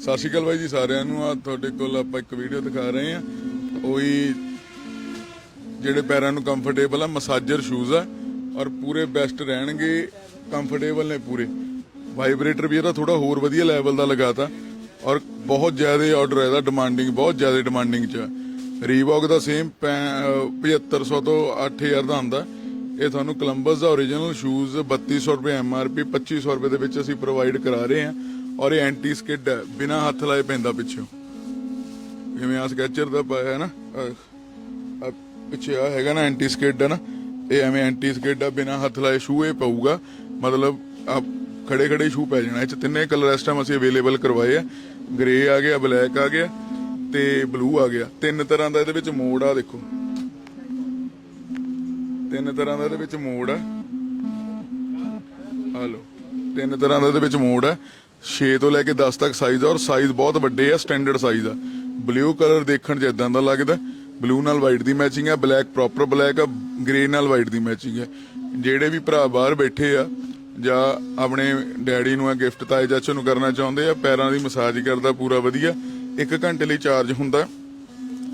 ਸਤਿ ਸ਼੍ਰੀ ਅਕਾਲ ਬਾਈ ਜੀ ਸਾਰਿਆਂ ਨੂੰ। ਆ ਤੁਹਾਡੇ ਕੋਲ ਆਪਾਂ ਇੱਕ ਵੀਡੀਓ ਦਿਖਾ ਰਹੇ ਆ ਉਹੀ ਜਿਹੜੇ ਪੈਰਾਂ ਨੂੰ ਕੰਫਰਟੇਬਲ ਆ ਮਸਾਜਰ ਸ਼ੂਜ਼ ਆ, ਔਰ ਪੂਰੇ ਬੈਸਟ ਰਹਿਣਗੇ ਕੰਫਰਟੇਬਲ ਨੇ ਪੂਰੇ। ਵਾਈਬ੍ਰੇਟਰ ਵੀ ਇਹਦਾ ਥੋੜਾ ਹੋਰ ਵਧੀਆ ਲੈਵਲ ਦਾ ਲਗਾਤਾ, ਔਰ ਬਹੁਤ ਜ਼ਿਆਦਾ ਆਰਡਰ ਹੈ ਇਹਦਾ ਡਿਮਾਂਡਿੰਗ ਬਹੁਤ ਜ਼ਿਆਦਾ ਡਿਮਾਂਡਿੰਗ ਚ ਰੀਬੌਕ ਦਾ ਸੇਮ 7500 ਤੋਂ 8000 ਦਾ ਆਂਦਾ ਇਹ ਤੁਹਾਨੂੰ ਕੋਲੰਬਸ ਦਾ origignal ਸ਼ੂਜ਼ 3200 ਰੁਪਏ ਐਮਆਰਪੀ 2500 ਰੁਪਏ ਦੇ ਵਿੱਚ ਅਸੀਂ ਪ੍ਰੋਵਾਈਡ ਕਰਾ ਰਹੇ ਹਾਂ। ਔਰ ਇਹ ਐਂਟੀ ਸਕਿਡ ਹੈ, ਬਿਨਾ ਹੱਥ ਲਾਏ ਪੈਂਦਾ ਪਿੱਛੋਂ। ਜਿਵੇਂ ਆ ਸਕੈਚਰ ਦਾ ਪਾਇਆ ਹੈ ਨਾ, ਆਹ- ਪਿੱਛੇ ਆ ਹੈਗਾ ਨਾ ਐਂਟੀ ਸਕਿਡ ਹੈ ਨਾ, ਇਹ ਐਵੇਂ ਐਂਟੀ ਸਕਿਡ ਆ, ਬਿਨਾ ਹੱਥ ਲਾਏ ਸ਼ੂ ਇਹ ਪਊਗਾ। ਮਤਲਬ ਆ ਖੜੇ ਖੜੇ ਸ਼ੂ ਪੈ ਜਾਣਾ, ਇਹ ਚ ਤਿੰਨੇ ਕਲਰ ਇਸ ਟਾਈਮ ਅਸੀਂ ਅਵੇਲੇਬਲ ਕਰਵਾਏ ਆ। ਗ੍ਰੇ ਆ ਗਿਆ ਬਲੈਕ ਆ ਗਿਆ ਤੇ ਬਲੂ ਆ ਗਿਆ। ਤਿੰਨ ਤਰ੍ਹਾਂ ਦਾ ਇਹਦੇ ਵਿੱਚ ਮੋਡ ਆ, ਦੇਖੋ। ਤਿੰਨ ਤਰ੍ਹਾਂ ਦਾ ਇਹਦੇ ਵਿੱਚ ਮੋਡ ਆ। ਆ ਲਓ, ਤਿੰਨ ਤਰ੍ਹਾਂ ਦਾ ਇਹਦੇ ਵਿੱਚ ਮੋਡ ਹੈ 6 ਤੋਂ ਲੈ ਕੇ 10 ਤੱਕ ਸਾਈਜ਼ ਆ ਔਰ ਸਾਈਜ਼ ਬਹੁਤ ਵੱਡੇ ਆ ਸਟੈਂਡਰਡ ਸਾਈਜ਼ ਆ। ਬਲੂ ਕਲਰ ਦੇਖਣ 'ਚ ਇਦਾਂ ਦਾ ਲੱਗਦਾ। ਬਲੂ ਨਾਲ ਵਾਈਟ ਦੀ ਮੈਚਿੰਗ ਆ ਬਲੈਕ ਪ੍ਰੋਪਰ ਬਲੈਕ ਆ ਗ੍ਰੇ ਨਾਲ ਵਾਈਟ ਦੀ ਮੈਚਿੰਗ ਹੈ ਜਿਹੜੇ ਵੀ ਭਰਾ ਬਾਹਰ ਬੈਠੇ ਆ, ਜਾਂ ਆਪਣੇ ਡੈਡੀ ਨੂੰ ਆ ਗਿਫਟ ਤਾਏ ਚਾਚੇ ਨੂੰ ਕਰਨਾ ਚਾਹੁੰਦੇ ਆ, ਪੈਰਾਂ ਦੀ ਮਸਾਜ ਕਰਦਾ ਪੂਰਾ ਵਧੀਆ। 1 ਘੰਟੇ ਲਈ ਚਾਰਜ ਹੁੰਦਾ।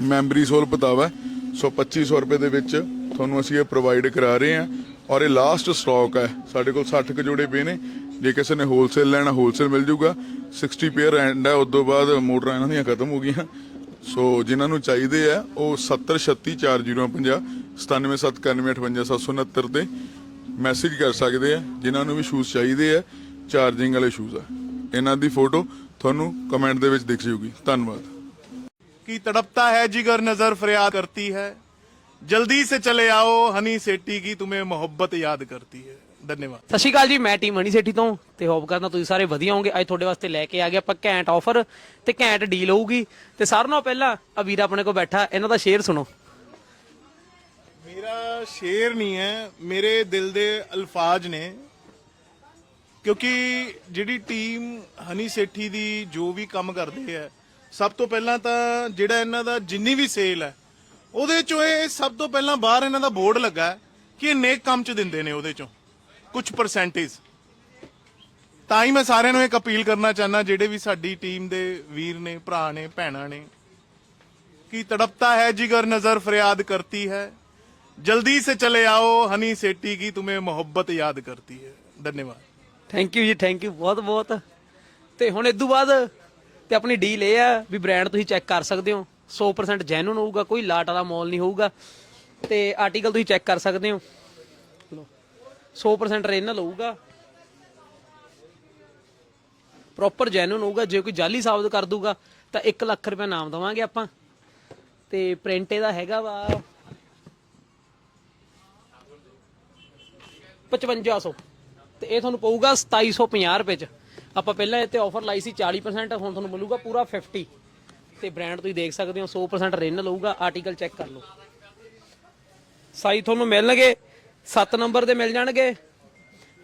ਮੈਮਰੀ ਸੋਲ ਪਤਾਵਾ। ਸੋ 2500 ਰੁਪਏ ਦੇ ਵਿੱਚ ਤੁਹਾਨੂੰ ਅਸੀਂ ਇਹ ਪ੍ਰੋਵਾਈਡ ਕਰਾ ਰਹੇ ਹਾਂ ਔਰ ਇਹ ਲਾਸਟ ਸਟਾਕ ਹੈ। ਸਾਡੇ ਕੋਲ 60 ਕ ਜੋੜੇ ਪਏ ਨੇ। ਜੇ ਕਿਸੇ ਨੇ ਹੋਲਸੇਲ ਲੈਣਾ ਹੋਲਸੇਲ ਮਿਲ ਜੂਗਾ। 60 ਪੇਅਰ ਐਂਡ ਹੈ ਉਸ ਤੋਂ ਬਾਅਦ ਮੋਟਰਾਂ ਇਹਨਾਂ ਦੀਆਂ ਖਤਮ ਹੋ ਗਈਆਂ। ਸੋ ਜਿਨ੍ਹਾਂ ਨੂੰ ਚਾਹੀਦੇ ਆ, ਉਹ 70364050 9779157769 ਤੇ ਮੈਸੇਜ ਕਰ ਸਕਦੇ ਆ। ਜਿਨ੍ਹਾਂ ਨੂੰ ਵੀ ਸ਼ੂਜ਼ ਚਾਹੀਦੇ ਆ ਚਾਰਜਿੰਗ ਵਾਲੇ ਸ਼ੂਜ਼ ਆ। ਇਹਨਾਂ ਦੀ ਫੋਟੋ ਤੁਹਾਨੂੰ ਕਮੈਂਟ ਦੇ ਵਿੱਚ ਦਿਖ ਜੂਗੀ। ਧੰਨਵਾਦ। ਕੀ ਤੜਪਤਾ ਹੈ, ਜਿਗਰ ਨਜ਼ਰ ਫਰਿਆਦ ਕਰਤੀ ਹੈ? ਜਲਦੀ ਸੇ ਚਲੇ ਆਓ ਹਨੀ ਸੇਟੀ ਕੀ ਤੁਮੇ ਮੁਹੱਬਤ ਯਾਦ ਕਰਤੀ ਹੈ। ਧੰਨਵਾਦ। ਸਤਿ ਸ਼੍ਰੀ ਅਕਾਲ ਜੀ ਮੈਂ ਟੀਮ ਹਨੀ ਸੇਠੀ ਤੋਂ ਤੇ ਹੋਪ ਕਰਦਾ ਤੁਸੀਂ ਸਾਰੇ ਵਧੀਆ ਹੋਵੋਗੇ। ਅੱਜ ਤੁਹਾਡੇ ਵਾਸਤੇ ਲੈ ਕੇ ਆ ਗਏ ਆਪਾਂ ਘੈਂਟ ਆਫਰ ਤੇ ਘੈਂਟ ਡੀਲ ਹੋਊਗੀ। ਤੇ ਸਾਰਿਆਂ ਨਾਲੋਂ ਪਹਿਲਾਂ ਆ ਵੀਰ ਆਪਣੇ ਕੋਲ ਬੈਠਾ ਇਹਨਾਂ ਦਾ ਸ਼ੇਰ ਸੁਣੋ। ਮੇਰਾ ਸ਼ੇਰ ਨਹੀਂ ਹੈ ਮੇਰੇ ਦਿਲ ਦੇ ਅਲਫਾਜ਼ ਨੇ। ਕਿਉਂਕਿ ਜਿਹੜੀ ਟੀਮ ਹਨੀ ਸੇਠੀ ਦੀ ਜੋ ਵੀ ਕੰਮ ਕਰਦੇ ਹੈ ਸਭ ਤੋਂ ਪਹਿਲਾਂ ਤਾਂ ਜਿਹੜਾ ਇਹਨਾਂ ਦਾ ਜਿੰਨੀ ਵੀ ਸੇਲ ਹੈ ਉਹਦੇ ਚੋਂ ਇਹ ਸਭ ਤੋਂ ਪਹਿਲਾਂ ਬਾਹਰ ਇਹਨਾਂ ਦਾ ਬੋਰਡ ਲੱਗਾ ਕਿ ਇਹ ਨੇਕ ਕੰਮ ਚ ਦਿੰਦੇ ਨੇ ਉਹਦੇ ਚੋਂ। ਕੁਝ ਪਰਸੈਂਟੇਜ ਤਾਂ ਹੀ ਮੈਂ ਸਾਰਿਆਂ ਨੂੰ ਇੱਕ ਅਪੀਲ ਕਰਨਾ ਚਾਹਨਾ ਜਿਹੜੇ ਵੀ ਸਾਡੀ ਟੀਮ ਦੇ ਵੀਰ ਨੇ, ਭਰਾ ਨੇ, ਭੈਣਾਂ ਨੇ, ਕਿ ਤੜਪਤਾ ਹੈ, ਜਿਗਰ ਨਜ਼ਰ ਫਰਿਆਦ ਕਰਤੀ ਹੈ। ਜਲਦੀ ਸੇ ਚਲੇ ਆਓ, ਹਨੀ ਸੇਟੀ ਕੀ ਤੁਮੇ ਮੁਹੱਬਤ ਯਾਦ ਕਰਤੀ ਹੈ। ਧੰਨਵਾਦ। Thank you ji thank you ਬਹੁਤ ਬਹੁਤ। ਤੇ ਹੁਣ ਇਸ ਤੋਂ ਬਾਅਦ ਤੇ ਆਪਣੀ ਡੀਲ ਇਹ ਆ ਵੀ ਬ੍ਰਾਂਡ ਤੁਸੀਂ ਚੈੱਕ ਕਰ ਸਕਦੇ ਹੋ। 100% ਜੈਨੂਨ ਹੋਊਗਾ, ਕੋਈ ਲਾਟ ਵਾਲਾ ਮੋਲ ਨਹੀਂ ਹੋਊਗਾ। ਤੇ ਆਰਟੀਕਲ ਤੁਸੀਂ ਚੈੱਕ ਕਰ ਸਕਦੇ ਹੋ। ਲਓ 100% ਰੀਨਲ ਹੋਊਗਾ। ਪ੍ਰੋਪਰ ਜੈਨੂਨ ਹੋਊਗਾ, ਜੇ ਕੋਈ ਜਾਲੀ ਸਾਬਤ ਕਰ ਦੂਗਾ ਤਾਂ 1 ਲੱਖ ਰੁਪਏ ਨਾਮ ਦਵਾਂਗੇ ਆਪਾਂ। ਤੇ ਪ੍ਰਿੰਟ ਇਹਦਾ ਹੈਗਾ ਵਾ 5500 ਤੇ ਇਹ ਤੁਹਾਨੂੰ ਪਊਗਾ 2750 ਰੁਪਏ ਚ। ਆਪਾਂ ਪਹਿਲਾਂ ਇੱਥੇ ਆਫਰ ਲਾਈ ਸੀ 40% ਹੁਣ ਤੁਹਾਨੂੰ ਮਿਲੂਗਾ ਪੂਰਾ 50 ਤੇ ਬ੍ਰਾਂਡ ਤੁਸੀਂ ਦੇਖ ਸਕਦੇ ਹੋ 100% ਰਿਨ ਲਊਗਾ ਆਰਟੀਕਲ ਚੈੱਕ ਕਰ ਲਓ। ਸਾਈਜ਼ ਤੁਹਾਨੂੰ ਮਿਲਣਗੇ 7 ਨੰਬਰ ਦੇ ਮਿਲ ਜਾਣਗੇ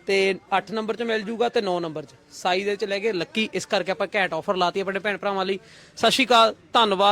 ਤੇ 8 ਨੰਬਰ ਚ ਮਿਲ ਜੂਗਾ ਤੇ 9 ਨੰਬਰ ਚ। ਸਾਈਜ਼ ਦੇ ਚ ਲੈ ਕੇ ਲੱਕੀ, ਇਸ ਕਰਕੇ ਆਪਾਂ ਘੈਂਟ ਆਫਰ ਲਾਤੀ ਆਪਣੇ ਭੈਣ ਭਰਾਵਾਂ ਲਈ। ਸਤਿ ਸ਼੍ਰੀ ਅਕਾਲ, ਧੰਨਵਾਦ।